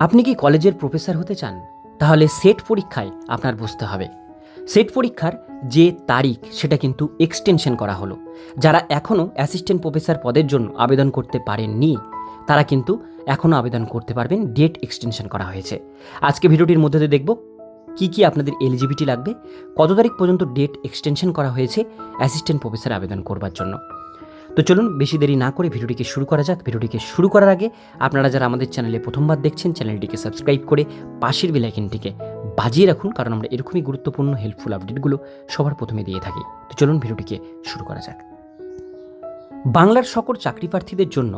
আপনি কি কলেজের প্রফেসর হতে চান? তাহলে সেট পরীক্ষায় আপনার বসতে হবে। সেট পরীক্ষার যে তারিখ, সেটা কিন্তু এক্সটেনশন করা হলো। যারা এখনও অ্যাসিস্ট্যান্ট প্রফেসর পদের জন্য আবেদন করতে পারেননি, তারা কিন্তু এখনও আবেদন করতে পারবেন, ডেট এক্সটেনশন করা হয়েছে। আজকে ভিডিওটির মধ্যে দিয়ে দেখব কি কি আপনাদের এলিজিবিলিটি লাগবে, কত তারিখ পর্যন্ত ডেট এক্সটেনশন করা হয়েছে অ্যাসিস্ট্যান্ট প্রফেসর আবেদন করবার জন্য। তো চলুন বেশি দেরি না করে ভিডিওটিকে শুরু করা যাক। ভিডিওটিকে শুরু করার আগে আপনারা যারা আমাদের চ্যানেলে প্রথমবার দেখছেন, চ্যানেলটিকে সাবস্ক্রাইব করে পাশের বেলাইকনটিকে বাজিয়ে রাখুন, কারণ আমরা এরকমই গুরুত্বপূর্ণ হেল্পফুল আপডেটগুলো সবার প্রথমে দিয়ে থাকি। তো চলুন ভিডিওটিকে শুরু করা যাক। বাংলার সকল চাকরি প্রার্থীদের জন্য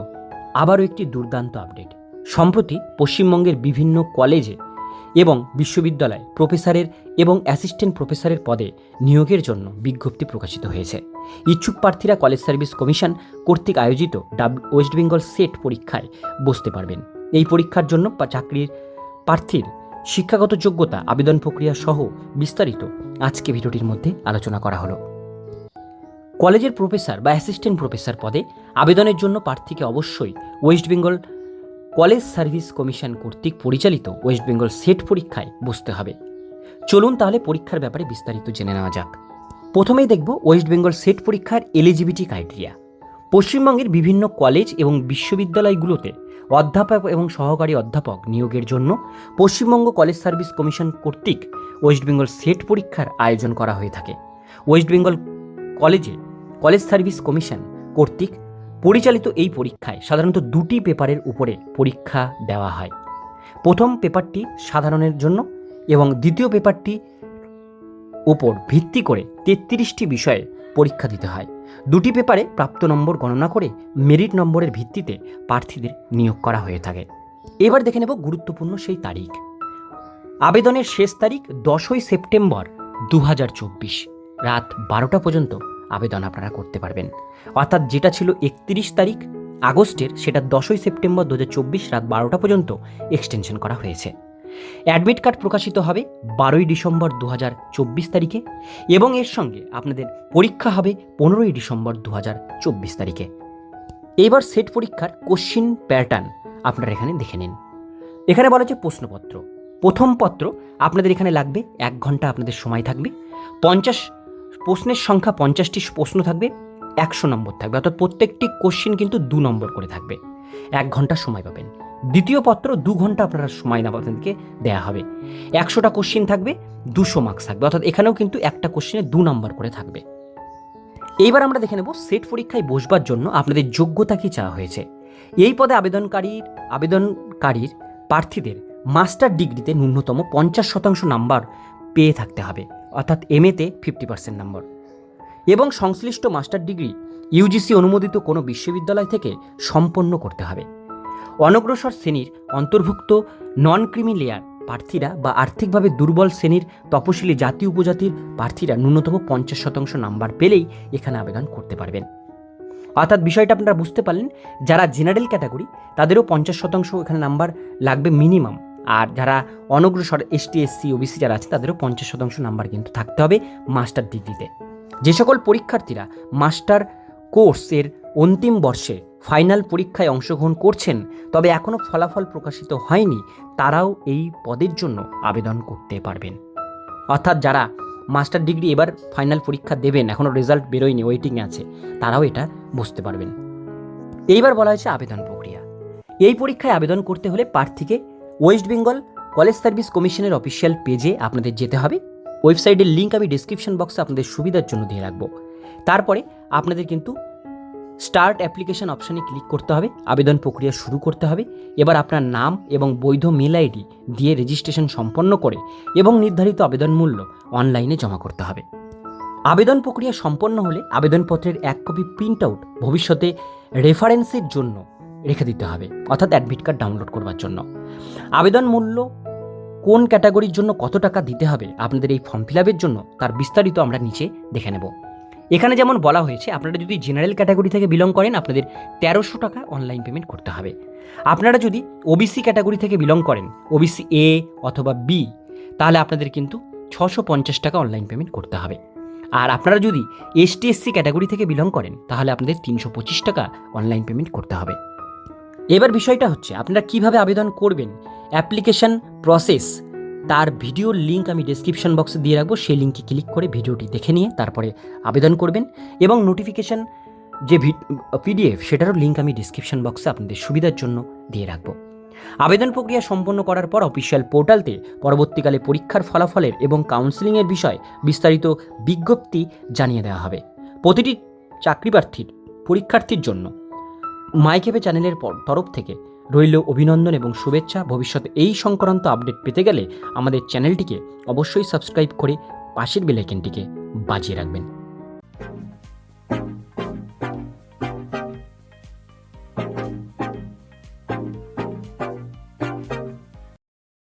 আবারও একটি দুর্দান্ত আপডেট সম্প্রতি পশ্চিমবঙ্গের বিভিন্ন কলেজে এবং বিশ্ববিদ্যালয়ে প্রফেসরের এবং অ্যাসিস্ট্যান্ট প্রফেসরের পদে নিয়োগের জন্য বিজ্ঞপ্তি প্রকাশিত হয়েছে। ইচ্ছুক প্রার্থীরা কলেজ সার্ভিস কমিশন কর্তৃক আয়োজিত ওয়েস্ট বেঙ্গল সেট পরীক্ষায় বসতে পারবেন। এই পরীক্ষার জন্য চাকরির প্রার্থীর শিক্ষাগত যোগ্যতা, আবেদন প্রক্রিয়া সহ বিস্তারিত আজকে ভিডিওটির মধ্যে আলোচনা করা হলো। কলেজের প্রফেসর বা অ্যাসিস্ট্যান্ট প্রফেসর পদে আবেদনের জন্য প্রার্থীকে অবশ্যই west Bengal college service commission কর্তৃক পরিচালিত ওয়েস্ট বেঙ্গল সেট পরীক্ষায় বসতে হবে। চলুন তাহলে পরীক্ষার ব্যাপারে বিস্তারিত জেনে নেওয়া যাক। প্রথমেই দেখব ওয়েস্ট বেঙ্গল সেট পরীক্ষার এলিজিবিলিটি ক্রাইটেরিয়া পশ্চিমবঙ্গের বিভিন্ন কলেজ এবং বিশ্ববিদ্যালয়গুলোতে অধ্যাপক এবং সহকারী অধ্যাপক নিয়োগের জন্য পশ্চিমবঙ্গ কলেজ সার্ভিস কমিশন কর্তৃক ওয়েস্ট বেঙ্গল সেট পরীক্ষার আয়োজন করা হয়ে থাকে। ওয়েস্ট বেঙ্গল কলেজে কলেজ সার্ভিস কমিশন কর্তৃক পরিচালিত এই পরীক্ষায় সাধারণত দুটি পেপারের উপরে পরীক্ষা দেওয়া হয়। প্রথম পেপারটি সাধারণের জন্য এবং দ্বিতীয় পেপারটি উপর ভিত্তি করে তেত্রিশটি বিষয়ে পরীক্ষা দিতে হয়। দুটি পেপারে প্রাপ্ত নম্বর গণনা করে মেরিট নম্বরের ভিত্তিতে প্রার্থীদের নিয়োগ করা হয়ে থাকে। এবার দেখে নেব গুরুত্বপূর্ণ সেই তারিখ। আবেদনের শেষ তারিখ দশই সেপ্টেম্বর দু হাজার চব্বিশ। রাত বারোটা পর্যন্ত আবেদন আপনারা করতে পারবেন। অর্থাৎ যেটা ছিল একত্রিশ তারিখ, আগস্টের সেটা দশই সেপ্টেম্বর দু হাজার চব্বিশ রাত বারোটা পর্যন্ত এক্সটেনশন করা হয়েছে। অ্যাডমিট কার্ড প্রকাশিত হবে বারোই ডিসেম্বর দু হাজার চব্বিশ তারিখে এবং এর সঙ্গে আপনাদের পরীক্ষা হবে পনেরোই ডিসেম্বর দু হাজার চব্বিশ তারিখে। এবার সেট পরীক্ষার কোশ্চিন প্যাটার্ন আপনারা এখানে দেখে নিন। এখানে বলা হচ্ছে প্রশ্নপত্র। প্রথম পত্র আপনাদের এখানে লাগবে, এক ঘণ্টা আপনাদের সময় থাকবে। পঞ্চাশ, প্রশ্নের সংখ্যা পঞ্চাশটি প্রশ্ন থাকবে, একশো নম্বর থাকবে। অর্থাৎ প্রত্যেকটি কোশ্চিন কিন্তু দু নম্বর করে থাকবে। এক ঘণ্টা সময় পাবেন। দ্বিতীয় পত্র দু ঘণ্টা আপনারা সময় আপনাদেরকে দেওয়া হবে। একশোটা কোশ্চিন থাকবে, দুশো মার্কস থাকবে। অর্থাৎ এখানেও কিন্তু একটা কোশ্চিনে দু নম্বর করে থাকবে। এইবার আমরা দেখে নেব সেট পরীক্ষায় বসবার জন্য আপনাদের যোগ্যতা কি চাওয়া হয়েছে। এই পদে আবেদনকারীর আবেদনকারীর প্রার্থীদের মাস্টার ডিগ্রিতে ন্যূনতম পঞ্চাশ শতাংশ নাম্বার পেয়ে থাকতে হবে। অর্থাৎ এম এতে ফিফটি পার্সেন্ট নম্বর এবং সংশ্লিষ্ট মাস্টার ডিগ্রি ইউজিসি অনুমোদিত কোনো বিশ্ববিদ্যালয় থেকে সম্পন্ন করতে হবে। অনগ্রসর শ্রেণির অন্তর্ভুক্ত নন ক্রিমি লেয়ার প্রার্থীরা বা আর্থিকভাবে দুর্বল শ্রেণির তপশিলি জাতি উপজাতির প্রার্থীরা ন্যূনতম পঞ্চাশ শতাংশ নাম্বার পেলেই এখানে আবেদন করতে পারবেন। অর্থাৎ বিষয়টা আপনারা বুঝতে পারলেন, যারা জেনারেল ক্যাটাগরি তাদেরও পঞ্চাশ শতাংশ এখানে নাম্বার লাগবে মিনিমাম আর যারা অনগ্রসর এসটি এসসি ওবিসি যারা আছে, তাদেরও পঞ্চাশ শতাংশ নাম্বার কিন্তু থাকতে হবে মাস্টার ডিগ্রিতে যে সকল পরীক্ষার্থীরা মাস্টার কোর্সের অন্তিম বর্ষে ফাইনাল পরীক্ষায় অংশগ্রহণ করছেন, তবে এখনও ফলাফল প্রকাশিত হয়নি, তারাও এই পদের জন্য আবেদন করতে পারবেন। অর্থাৎ যারা মাস্টার ডিগ্রি এবার ফাইনাল পরীক্ষা দেবেন, এখনও রেজাল্ট বেরোয়নি, ওয়েটিংয়ে আছে, তারাও এটা বুঝতে পারবেন। এইবার বলা হয়েছে আবেদন প্রক্রিয়া। এই পরীক্ষায় আবেদন করতে হলে প্রার্থীকে ওয়েস্ট বেঙ্গল কলেজ সার্ভিস কমিশনের অফিসিয়াল পেজে আপনাদের যেতে হবে। ওয়েবসাইটের লিঙ্ক আমি ডিসক্রিপশন বক্সে আপনাদের সুবিধার জন্য দিয়ে রাখব। তারপরে আপনাদের কিন্তু স্টার্ট অ্যাপ্লিকেশন অপশানে ক্লিক করতে হবে, আবেদন প্রক্রিয়া শুরু করতে হবে, এবার আপনার নাম এবং বৈধ মেল আইডি দিয়ে রেজিস্ট্রেশন সম্পন্ন করে এবং নির্ধারিত আবেদন মূল্য অনলাইনে জমা করতে হবে। আবেদন প্রক্রিয়া সম্পন্ন হলে আবেদনপত্রের এক কপি প্রিন্ট আউট ভবিষ্যতে রেফারেন্সের জন্য রেখে দিতে হবে, অর্থাৎ অ্যাডমিট কার্ড ডাউনলোড করবার জন্য। আবেদন মূল্য কোন ক্যাটাগরির জন্য কত টাকা দিতে হবে, আপনাদের এই ফর্ম ফিল জন্য তার বিস্তারিত আমরা নিচে দেখে নেব। এখানে যেমন বলা হয়েছে, আপনারা যদি জেনারেল ক্যাটাগরি থেকে বিলং করেন, আপনাদের তেরোশো টাকা অনলাইন পেমেন্ট করতে হবে। আপনারা যদি ওবিসি ক্যাটাগরি থেকে বিলং করেন ওবিসি এ অথবা বি তাহলে আপনাদের কিন্তু ছশো পঞ্চাশ টাকা অনলাইন পেমেন্ট করতে হবে। আর আপনারা যদি এসটি এসসি ক্যাটাগরি থেকে বিলং করেন, তাহলে আপনাদের তিনশো পঁচিশ টাকা অনলাইন পেমেন্ট করতে হবে। এবার বিষয়টা হচ্ছে, আপনারা কীভাবে আবেদন করবেন? অ্যাপ্লিকেশন প্রসেস তার ভিডিওর লিঙ্ক আমি ডেসক্রিপশন বক্সে দিয়ে রাখব, সেই লিঙ্কে ক্লিক করে ভিডিওটি দেখে নিয়ে তারপরে আবেদন করবেন এবং নোটিফিকেশন যে পিডিএফ সেটারও লিঙ্ক আমি ডিসক্রিপশন বক্সে আপনাদের সুবিধার জন্য দিয়ে রাখব। আবেদন প্রক্রিয়া সম্পন্ন করার পর অফিসিয়াল পোর্টালতে পরবর্তীকালে পরীক্ষার ফলাফলের এবং কাউন্সেলিংয়ের বিষয়ে বিস্তারিত বিজ্ঞপ্তি জানিয়ে দেওয়া হবে। প্রতিটি চাকরি প্রার্থীর পরীক্ষার্থীর জন্য মাইকেপে চ্যানেলের তরফ থেকে রইল অভিনন্দন এবং শুভেচ্ছা। ভবিষ্যতে এই সংক্রান্ত আপডেট পেতে গেলে আমাদের চ্যানেলটিকে অবশ্যই সাবস্ক্রাইব করে পাশের বেলাইকেনটিকে বাজিয়ে রাখবেন।